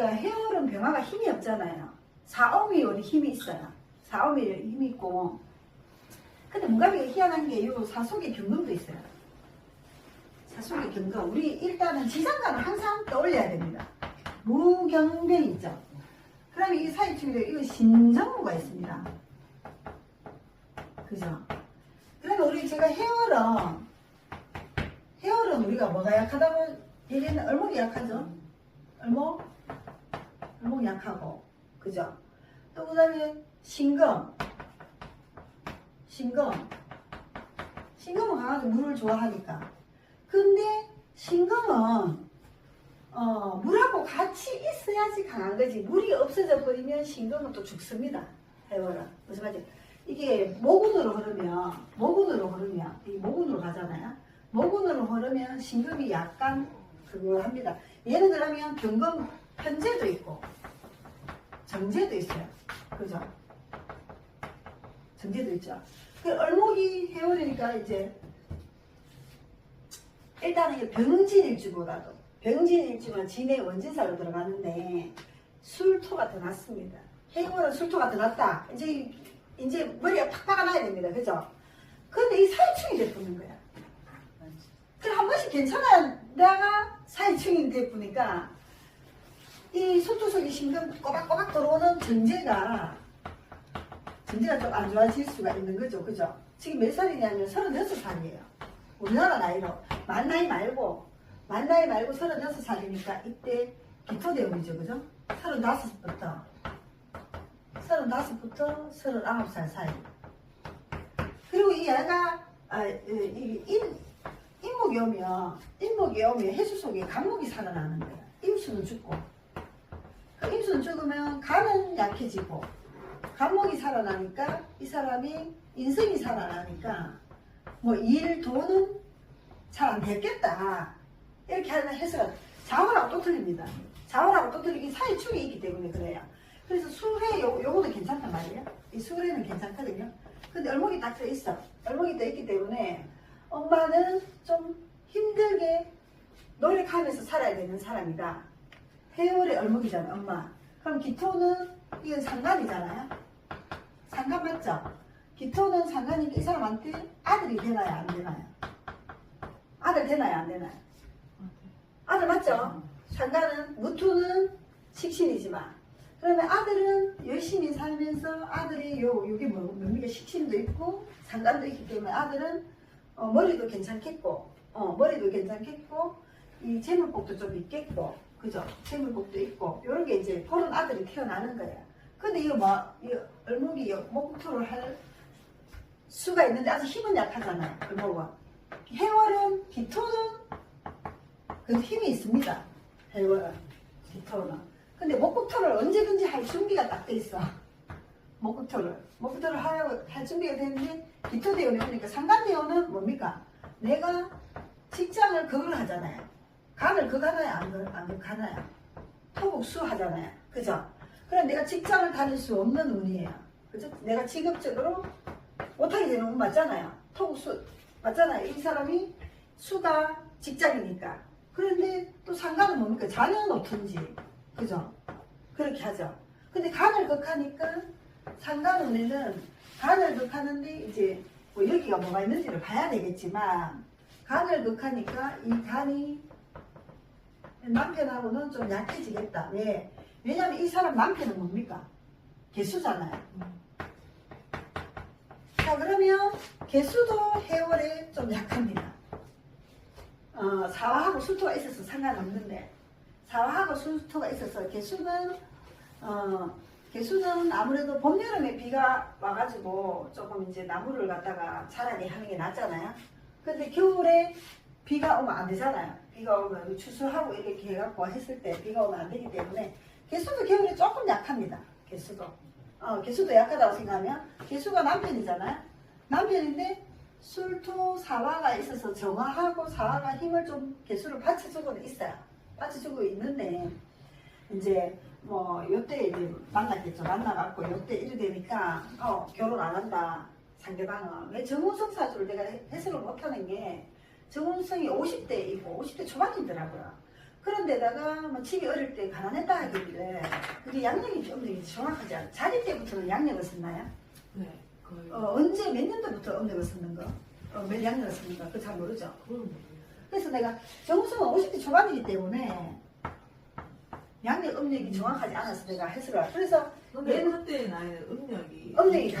우리가 해월은 병화가 힘이 없잖아요. 사오미 우리 힘이 있어요. 사오미 힘이 있고. 근데 문갑이가 희한한 게 요 사속의 경금도 있어요. 사속의 경금. 우리 일단은 지상관을 항상 떠올려야 됩니다. 무경변 있죠. 그 다음에 이 사이축에 이거 신정무가 있습니다. 그죠? 그러면 우리 제가 해월은 해월은 우리가 뭐가 약하다고 얘기했는 얼목이 약하죠? 얼목? 얼목 약하고 그죠? 또 그 다음에 신금 신금 신금은 강아지 물을 좋아하니까. 근데 신금은 어, 물하고 같이 있어야지 강한 거지. 물이 없어져 버리면 신금은 또 죽습니다. 해월은 무슨 말인지. 이게 모군으로 흐르면 모군으로 흐르면 이 모군으로 가잖아요. 모군으로 흐르면 신금이 약간 그거 합니다. 예를 들면 경금 편제도 있고 정제도 있어요 그죠 정제도 있죠 그 얼목이 해월이니까 이제 일단은 이게 병진일주보다도 병진일주는 진의 원진사로 들어가는데 술토가 더 낫습니다. 해월은 술토가 더 낫다. 이제 이제 머리가 팍 박아놔야 됩니다. 그죠? 근데 이 사회충이 돼보는 거야. 그래 한 번씩 괜찮아다가 사회충이 돼보니까 이 신경 꼬박꼬박 들어오는 정제가 정제가 좀 안 좋아질 수가 있는 거죠. 그죠? 지금 몇 살이냐면 36살이에요. 우리나라 나이로 만 나이 말고 만 나이 말고 36살이니까 이때 기토대운이죠 그죠? 35부터 35부터 39살 사이 그리고 이 얘가 아, 이, 인, 인목이 오면 인목이 오면 해수 속에 간목이 살아나는 거야 임수는 죽고 그 임수는 죽으면 간은 약해지고 간목이 살아나니까 이 사람이 인성이 살아나니까 뭐 일, 돈은 잘 안 됐겠다. 이렇게 하는 해석은 자원하고 또 틀립니다. 자원하고 또 틀리기 사이축이 있기 때문에 그래요. 그래서 수회 요, 요거는 괜찮단 말이에요. 이 수회는 괜찮거든요. 근데 얼목이 딱 떠있어. 얼목이 떠있기 때문에 엄마는 좀 힘들게 노력하면서 살아야 되는 사람이다. 해월의 얼목이잖아, 엄마. 그럼 기토는 이건 상관이잖아요. 상관 맞죠? 기토는 상관인데 이 사람한테 아들이 되나요 안 되나요? 아들 되나요 안 되나요? 아들 맞죠? 상관은 무토는 식신이지만 그러면 아들은 열심히 살면서 아들이 요 요게 뭐 뭡니까 식신도 있고 상관도 있기 때문에 아들은 어, 머리도 괜찮겠고 어, 머리도 괜찮겠고 이 재물복도 좀 있겠고 그죠? 재물복도 있고 요런 게 이제 그런 아들이 태어나는 거예요. 근데 이거 뭐, 이 얼목이 목토를 할 수가 있는데 아주 힘은 약하잖아요. 얼목은. 해월은, 기토는 그 힘이 있습니다. 해월은, 기토는. 근데 목국토를 언제든지 할 준비가 딱 돼 있어. 목국토를. 목국토를 하려고 할 준비가 되는데 기토대원이 오니까 상간대원은 뭡니까? 내가 직장을 그걸 하잖아요. 간을 하나요? 안, 그- 안 그거 하나요? 토국수 하잖아요. 그죠? 그럼 내가 직장을 다닐 수 없는 운이에요. 그죠? 내가 직업적으로 못하게 되는 운 맞잖아요. 토국수 맞잖아요. 이 사람이 수가 직장이니까. 그런데 또 상관은 뭡니까? 자녀는 어떤지. 그죠? 그렇게 하죠. 근데 간을 극하니까 상관운에는 간을 극하는데 이제 뭐 여기가 뭐가 있는지를 봐야 되겠지만 간을 극하니까 이 간이 남편하고는 좀 약해지겠다. 왜? 왜냐면 이 사람 남편은 뭡니까? 개수잖아요. 자, 그러면 개수도 해월에 좀 약합니다. 어, 사화하고 수토가 있어서 상관없는데, 사화하고 수토가 있어서 개수는, 어, 개수는 아무래도 봄, 여름에 비가 와가지고 조금 이제 나무를 갖다가 차라리 하는 게 낫잖아요. 근데 겨울에 비가 오면 안 되잖아요. 비가 오면 추수하고 이렇게 해갖고 했을 때 비가 오면 안 되기 때문에 개수도 겨울에 조금 약합니다. 개수도. 어, 개수도 약하다고 생각하면 개수가 남편이잖아요. 남편인데 술토 사화가 있어서 정화하고 사화가 힘을 좀 개수를 받쳐주고는 있어요. 받쳐주고 있는데 이제 뭐 요때 이제 만났겠죠. 만나갖고 요때 이래 되니까 어 결혼 안 한다. 상대방은 왜 정우성 사주를 내가 해석을 못하는 게 정우성이 50대이고 50대 초반이더라고요. 그런데다가 뭐 집이 어릴 때 가난했다 하길래 그게 양력이 엄력이 정확하지 않아. 자기 때부터는 양력을 썼나요? 네, 거의. 어, 언제 몇 년도부터 엄력을 썼는 거? 어, 몇 양력을 썼는가? 그거 잘 모르죠. 그건 모르겠어요. 그래서 내가 정수는 50대 초반이기 때문에 양력 음력이 정확하지 않아서 내가 해석을 하- 그래서 근데 얘는 그때 나이는 음력이 음력이?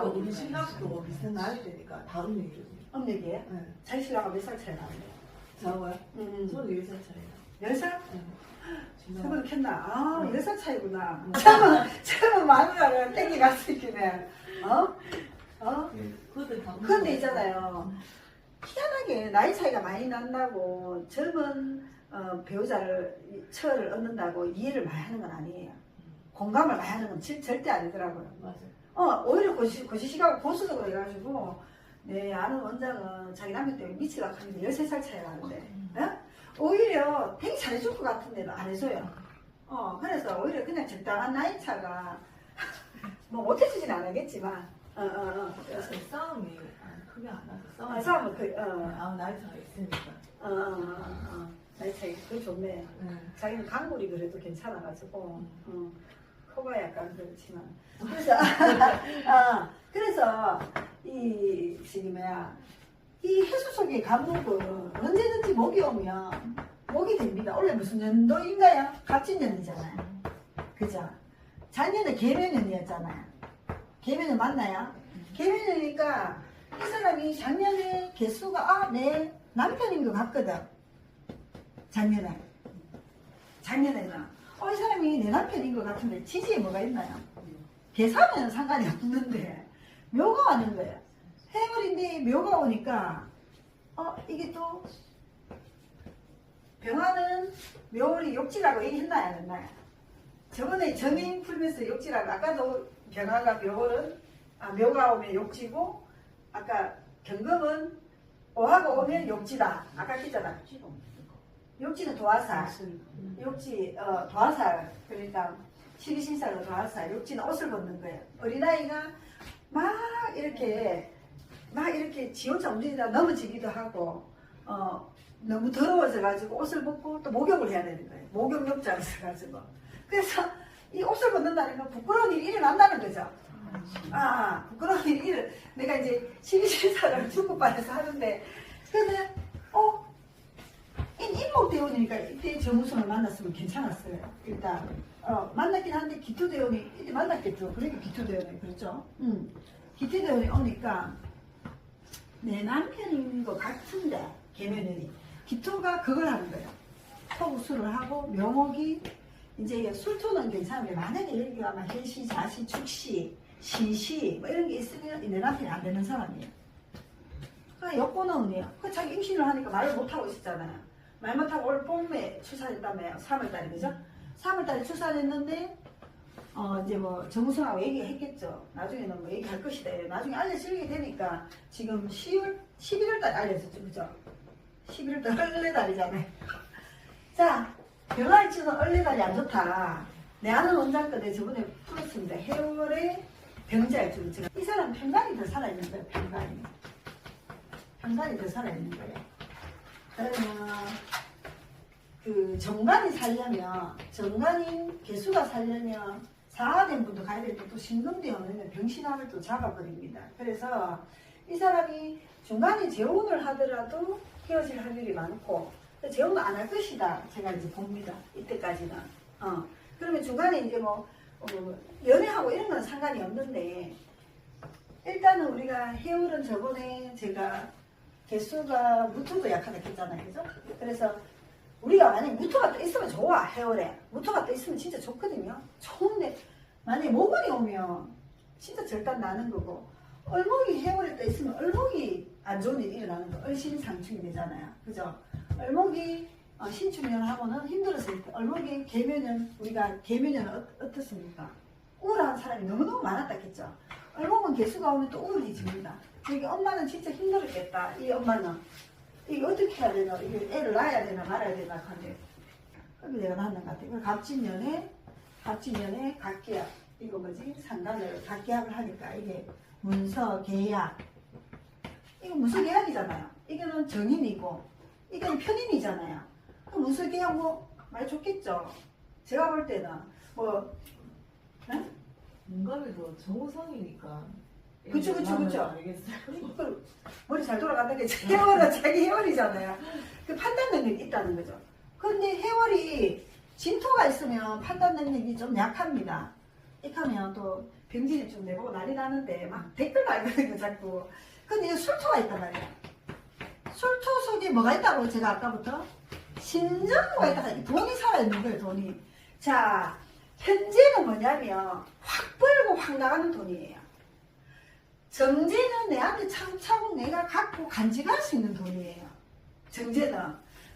그리고 우리 신랑도 비슷한 나이 되니까 다 음력이거든요. 음력이에요. 네. 자기 신랑하고 몇살 차이 나는데요? 저거요? 음, 저는 10살 차이나. 10살? 신랑. 세번 켰나? 아, 음. 10살 차이구나. 처음은, 처음은 마누라를 땡기 갔을 때네. 어? 어? 다 그런데 있잖아요. 희한하게 나이 차이가 많이 난다고 젊은 어, 배우자를, 이- 처를 얻는다고 이해를 많이 하는 건 아니에요. 공감을 많이 하는 건 질- 절대 아니더라고요. 맞아요. 어, 오히려 고시, 고시시가고 보수적으로 해가지고, 내 아는 원장은 자기 남편 때문에 미치라고 하는데 13살 차이가 나는데, 어? 오히려 되게 잘해줄 것 같은데도 안 해줘요. 어, 그래서 오히려 그냥 적당한 나이 차가, 뭐 못해주진 않겠지만, 어, 어, 어. 그래서, 그래서 싸움이 안- 크게 안 나서 싸움이 어, 싸움은 그, 어, 아무 나이 차가 있으니까. 어, 어, 어, 어. 나이 차이, 그거 좋네. 네. 자기는 강물이 그래도 괜찮아가지고, 음. 어, 코가 약간 그렇지만. 그래서, 아, 그래서, 이, 지금 뭐야, 이 해수 속의 감목은 언제든지 목이 오면 목이 됩니다. 원래 무슨 년도인가요? 갑진년이잖아요. 그죠? 작년에 개면년이었잖아요. 개면년 맞나요? 개면년이니까 이 사람이 작년에 개수가, 아, 내 남편인 것 같거든. 작년에. 작년에는. 어, 이 사람이 내 남편인 것 같은데 지지에 뭐가 있나요? 계산은 상관이 없는데 묘가 왔는 거예요. 해물인데 묘가 오니까 어 이게 또 병화는 묘월이 욕지라고 얘기했나요 안 했나요? 저번에 정인 풀면서 욕지라고 아까도 병화가 묘월은 아 묘가 오면 욕지고 아까 경금은 오하가 오면 욕지다 아까 했잖아 욕지는 도화살 욕지, 어, 도화살, 그러니까 12신살로 도화살, 욕지는 옷을 벗는 거예요. 어린아이가 막 이렇게, 막 이렇게 지 혼자 움직이다 넘어지기도 하고, 어, 너무 더러워져 가지고 옷을 벗고 또 목욕을 해야 되는 거예요. 목욕 욕자가 있어 가지고. 그래서 이 옷을 벗는다는 건 부끄러운 일이 일어난다는 거죠. 아, 부끄러운 일이 일 내가 이제 12신살을 중국반에서 하는데, 근데, 어, 인- 인목 대원이니까 이때 정우성을 만났으면 괜찮았어요. 일단 어, 만났긴 한데 기토 대원이 이때 만났겠죠. 그러니까 기토 대원이 그렇죠. 음. 기토 대원이 오니까 내 남편인 것 같은데 개면연이 기토가 그걸 하는 거예요. 토구수를 하고 묘목이 이제 술토는 괜찮은데 만약에 여기가 막 해시, 자시, 축시, 시시 뭐 이런 게 있으면 내 남편이 안 되는 사람이에요. 그 여권은 그 자기 임신을 하니까 말을 못하고 있었잖아요. 말 못하고 올 봄에 출산했다며요. 3월달에 그죠? 3월달에 출산했는데 어 이제 뭐 정우성하고 얘기했겠죠. 나중에는 뭐 얘기할 것이다. 나중에 알려지게 되니까 지금 10월 11월달에 알려졌죠, 그죠? 11월달 얼레달이잖아요. 자, 병아리치는 얼레달이 안 좋다. 내 아는 원장 거내 저번에 풀었습니다. 해월의 병자일주로 제가 이 사람 평간이 더 살아있는 거예요. 평간이. 평간이 더 살아있는 거예요. 그러면 그 정관이 살려면 정관인 개수가 살려면 사화된 분도 가야 될때또 신금대원은 병신함을 또 잡아버립니다. 그래서 이 사람이 중간에 재혼을 하더라도 헤어질 확률이 많고 재혼도 안할 것이다 제가 이제 봅니다. 이때까지는. 어. 그러면 중간에 이제 뭐 어, 연애하고 이런 건 상관이 없는데 일단은 우리가 해월은 저번에 제가 개수가 무토도 약하다 했잖아요. 그죠? 그래서 우리가 만약에 무토가 또 있으면 좋아, 해월에. 무토가 또 있으면 진짜 좋거든요. 좋은데, 만약에 모근이 오면 진짜 절단 나는 거고, 얼목이 해월에 또 있으면 얼목이 안 좋은 일이 일어나는 거, 얼신상충이 되잖아요. 그죠? 얼목이 어, 신축년하고는 힘들었을 때, 얼목이 개면은, 우리가 개면은 어, 어떻습니까? 우울한 사람이 너무너무 많았다겠죠? 얼목은 개수가 오면 또 우울해집니다. 여기 엄마는 진짜 힘들었겠다. 이 엄마는. 이게 어떻게 해야 되나? 이게 애를 낳아야 되나 말아야 되나 하는데. 그럼 내가 낳는 것 같아. 그 갑진년에, 갑진년에 각계약. 이거 뭐지? 상간을 각계약을 하니까 이게 문서, 계약. 이거 문서 계약이잖아요. 이거는 정인이고, 이건 편인이잖아요. 그럼 문슬기야 뭐 많이 좋겠죠. 제가 볼 때는 뭐 문감이도 정우성이니까. 그쵸, 그쵸, 그쵸. 알겠어요. 그 머리 잘 돌아간다는 게 해월은 자기 해월이잖아요. 그 판단 능력이 있다는 거죠. 근데 해월이 진토가 있으면 판단 능력이 좀 약합니다. 이렇게 하면 또 병진이 좀 내보고 난리 나는데 막 댓글 달거든요 자꾸. 근데 이 술토가 있단 말이에요. 술토 속에 뭐가 있다고 제가 아까부터 신정구가 있다가 이 돈이 살아있는 거예요 돈이. 자 현재는 뭐냐면 확 벌고 확 나가는 돈이에요. 정제는 내한테 차곡차곡 내가 갖고 간직할 수 있는 돈이에요. 정제는.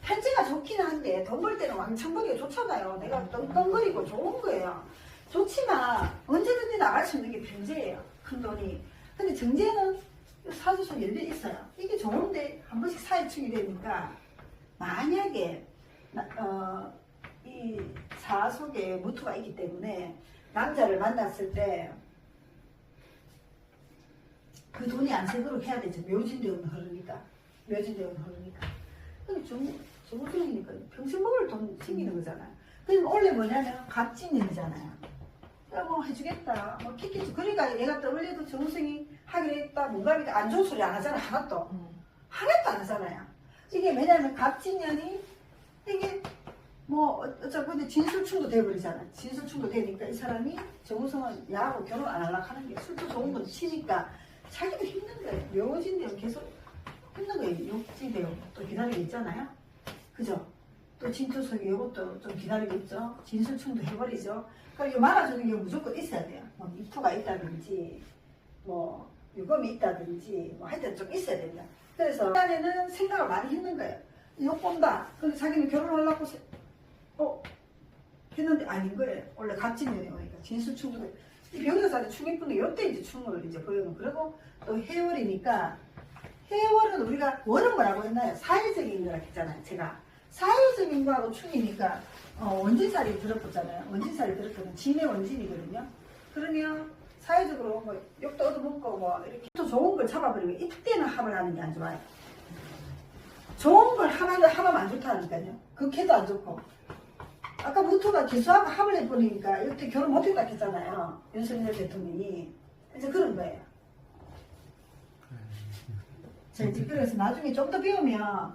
현재가 좋긴 한데 돈 벌 때는 왕창 벌기가 좋잖아요. 내가 떵떵거리고 좋은 거예요. 좋지만 언제든지 나갈 수 있는 게 현재예요. 큰 돈이. 근데 정제는 사주선 열려 있어요. 이게 좋은데 한 번씩 사회축이 되니까 만약에 나- 어, 이 사화 속에 무토가 있기 때문에 남자를 만났을 때 그 돈이 안 새도록 해야 되죠. 묘진대운 흐르니까. 묘진대운 흐르니까. 정, 정우성이니까 평생 먹을 돈 생기는 거잖아요. 그럼 원래 뭐냐면 갑진년이잖아요. 뭐 해주겠다. 뭐 키키지. 그러니까 얘가 떠올려도 정우성이 하기로 했다. 뭔가 안 좋은 소리 안 하잖아. 하나도. 음. 하나도 안 하잖아요. 이게 왜냐면 갑진년이 이게 뭐 어차피 근데 진술충도 돼버리잖아. 진술충도 되니까 이 사람이 정우성은 야하고 결혼 안 하려고 하는 게 술도 좋은 건 치니까 자기도 힘든 거예요. 묘진대요 계속 힘든 거예요. 욕지대요 또 기다리고 있잖아요. 그죠? 또 진투석이 이것도 좀 기다리고 있죠. 진술충도 해버리죠. 그러니까 이 말아주는 게 무조건 있어야 돼요. 뭐 미투가 있다든지 뭐 유검이 있다든지 뭐 하여튼 좀 있어야 됩니다. 그래서 안에는 생각을 많이 했는 거예요. 욕 본다. 근데 자기는 결혼하려고 세- 어 했는데 아닌 거예요. 원래 오니까 진술충도 이 병사사는 충격분이 이때 이제 충을 이제 보여요. 그리고 또 해월이니까 해월은 우리가 월은 뭐라고 했나요? 사회적인 거라 했잖아요. 제가 사회적인 거하고 충이니까 어, 원진살이 들었었잖아요. 원진살이 들었거든. 진의 원진이거든요. 그러면 사회적으로 뭐 욕도 얻어먹고 뭐 이렇게 또 좋은 걸 잡아버리면 이때는 합을 하는 게 안 좋아요. 좋은 걸 하나를 하면 안 좋다니까요. 극해도 안 좋고. 아까 무토가 기수하고 합을 해버리니까 이때 결혼 못했다 했잖아요. 윤석열 대통령이. 이제 그런 거예요. 자, 이제 그래서 나중에 좀 더 배우면